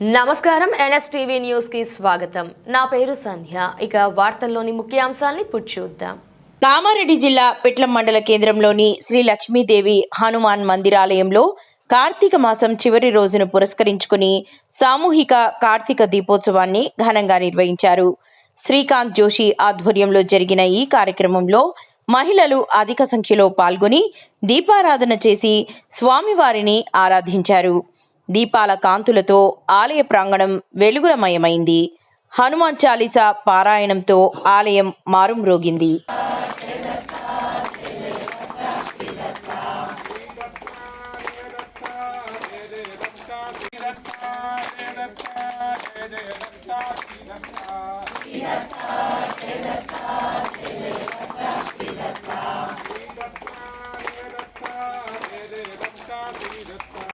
నమస్కారం. ఎన్ఎస్టీవీ న్యూస్కి స్వాగతం. నా పేరు సంధ్య. ఇక వార్తల్లోని ముఖ్యాంశాల్ని ఇప్పుడు చూద్దాం. కామారెడ్డి జిల్లా పిట్లం మండల కేంద్రంలోని శ్రీ లక్ష్మీదేవి హనుమాన్ మందిరాలయంలో కార్తీక మాసం చివరి రోజును పురస్కరించుకుని సామూహిక కార్తీక దీపోత్సవాన్ని ఘనంగా నిర్వహించారు. శ్రీకాంత్ జోషి ఆధ్వర్యంలో జరిగిన ఈ కార్యక్రమంలో మహిళలు అధిక సంఖ్యలో పాల్గొని దీపారాధన చేసి స్వామివారిని ఆరాధించారు. దీపాల కాంతులతో ఆలయ ప్రాంగణం వెలుగులమయమైంది హనుమాన్ చాలీసా పారాయణంతో ఆలయం మారుమ్రోగింది Yeah.